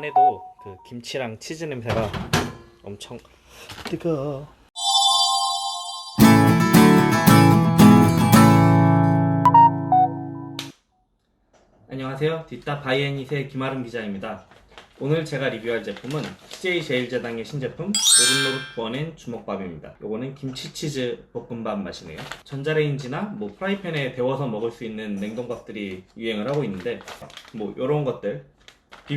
보기만 해도 그 김치랑 치즈 냄새가 엄청 뜨거. 안녕하세요. 뒷다 바이애닛의 김아름 기자입니다. 오늘 제가 리뷰할 제품은 CJ 제일제당의 신제품 노릇노릇 구워낸 주먹밥입니다. 요거는 김치치즈 볶음밥 맛이네요. 전자레인지나 뭐 프라이팬에 데워서 먹을 수 있는 냉동밥들이 유행을 하고 있는데 뭐 요런 것들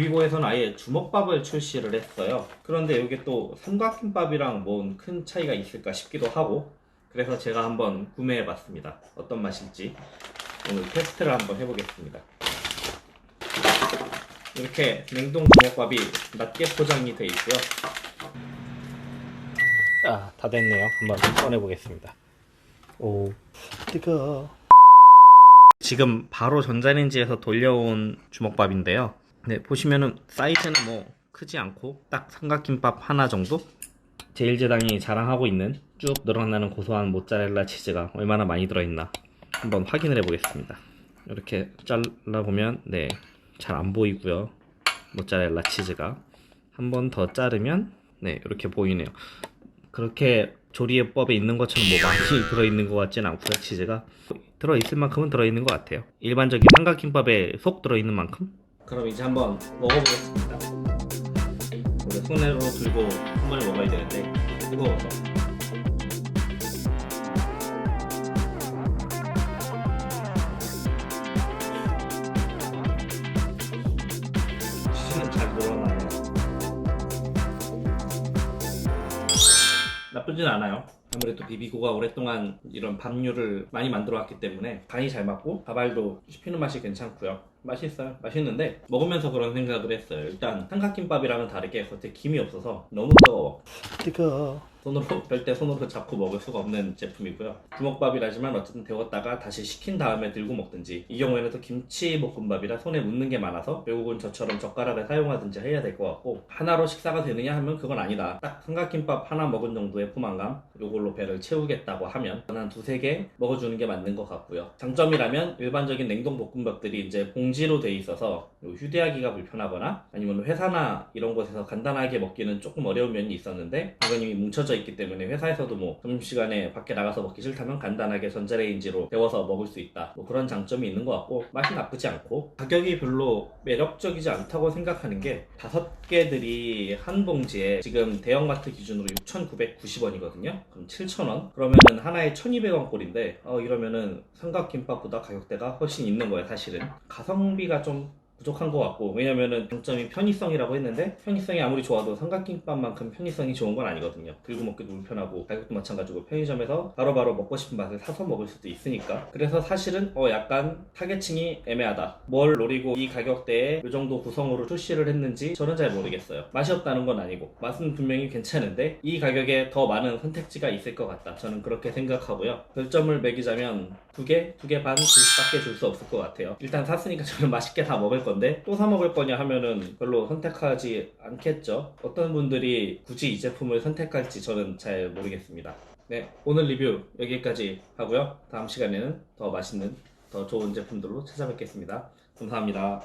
비비고에서는 아예 주먹밥을 출시를 했어요. 그런데 이게 또 삼각김밥이랑 뭔 큰 차이가 있을까 싶기도 하고 그래서 제가 한번 구매해 봤습니다. 어떤 맛일지 오늘 테스트를 한번 해보겠습니다. 이렇게 냉동 주먹밥이 낮게 포장이 돼 있고요. 아, 다 됐네요. 한번 꺼내 보겠습니다. 오, 뜨거. 지금 바로 전자레인지에서 돌려온 주먹밥인데요. 네, 보시면은 사이즈는 뭐 크지 않고 딱 삼각김밥 하나 정도? 제일제당이 자랑하고 있는 쭉 늘어나는 고소한 모짜렐라 치즈가 얼마나 많이 들어있나 한번 확인을 해보겠습니다. 이렇게 잘라보면 네, 잘 안 보이고요. 모짜렐라 치즈가 한 번 더 자르면 네, 이렇게 보이네요. 그렇게 조리법에 있는 것처럼 뭐 많이 들어있는 것 같지는 않고요. 치즈가 들어있을 만큼은 들어있는 것 같아요. 일반적인 삼각김밥에 속 들어있는 만큼 그럼 이제 한번 먹어보겠습니다. 원래 손으로 들고 한 번에 먹어야 되는데 뜨거워서. 치즈는 잘 늘어나네요. 나쁘진 않아요. 아무래도 비비고가 오랫동안 이런 밥류를 많이 만들어 왔기 때문에 간이 잘 맞고 가발도 씹히는 맛이 괜찮고요. 맛있어요. 맛있는데 먹으면서 그런 생각을 했어요. 일단 삼각김밥이랑은 다르게 겉에 김이 없어서 너무 뜨거워. 뜨거워. 손으로 별때 손으로 잡고 먹을 수가 없는 제품이고요. 주먹밥이라지만 어쨌든 데웠다가 다시 식힌 다음에 들고 먹든지 이 경우에는 또 김치 볶음밥이라 손에 묻는 게 많아서 결국은 저처럼 젓가락을 사용하든지 해야 될 것 같고 하나로 식사가 되느냐 하면 그건 아니다. 딱 삼각김밥 하나 먹은 정도의 포만감 요걸로 배를 채우겠다고 하면 한 두세 개 먹어주는 게 맞는 것 같고요. 장점이라면 일반적인 냉동 볶음밥들이 이제 봉지로 돼 있어서 요 휴대하기가 불편하거나 아니면 회사나 이런 곳에서 간단하게 먹기는 조금 어려운 면이 있었는데 이건 이미 뭉쳐져 있기 때문에 회사에서도 뭐 점심시간에 밖에 나가서 먹기 싫다면 간단하게 전자레인지로 데워서 먹을 수 있다. 뭐 그런 장점이 있는 것 같고 맛이 나쁘지 않고 가격이 별로 매력적이지 않다고 생각하는 게 다섯 개들이 한 봉지에 지금 대형마트 기준으로 6,990원이거든요. 그럼 7,000원? 그러면은 하나에 1,200원 꼴인데 어 이러면은 삼각김밥보다 가격대가 훨씬 있는 거예요 사실은. 가성비가 좀 부족한 것 같고 왜냐면은 장점이 편의성이라고 했는데 편의성이 아무리 좋아도 삼각김밥만큼 편의성이 좋은 건 아니거든요. 들고 먹기도 불편하고 가격도 마찬가지고 편의점에서 바로바로 먹고 싶은 맛을 사서 먹을 수도 있으니까. 그래서 사실은 어 약간 타겟층이 애매하다. 뭘 노리고 이 가격대에 이 정도 구성으로 출시를 했는지 저는 잘 모르겠어요. 맛이 없다는 건 아니고 맛은 분명히 괜찮은데 이 가격에 더 많은 선택지가 있을 것 같다. 저는 그렇게 생각하고요. 별점을 매기자면 두 개, 두 개 반, 둘밖에 줄 수 없을 것 같아요. 일단 샀으니까 저는 맛있게 다 먹을 건데 또 사 먹을 거냐 하면은 별로 선택하지 않겠죠. 어떤 분들이 굳이 이 제품을 선택할지 저는 잘 모르겠습니다. 네, 오늘 리뷰 여기까지 하고요. 다음 시간에는 더 맛있는, 더 좋은 제품들로 찾아뵙겠습니다. 감사합니다.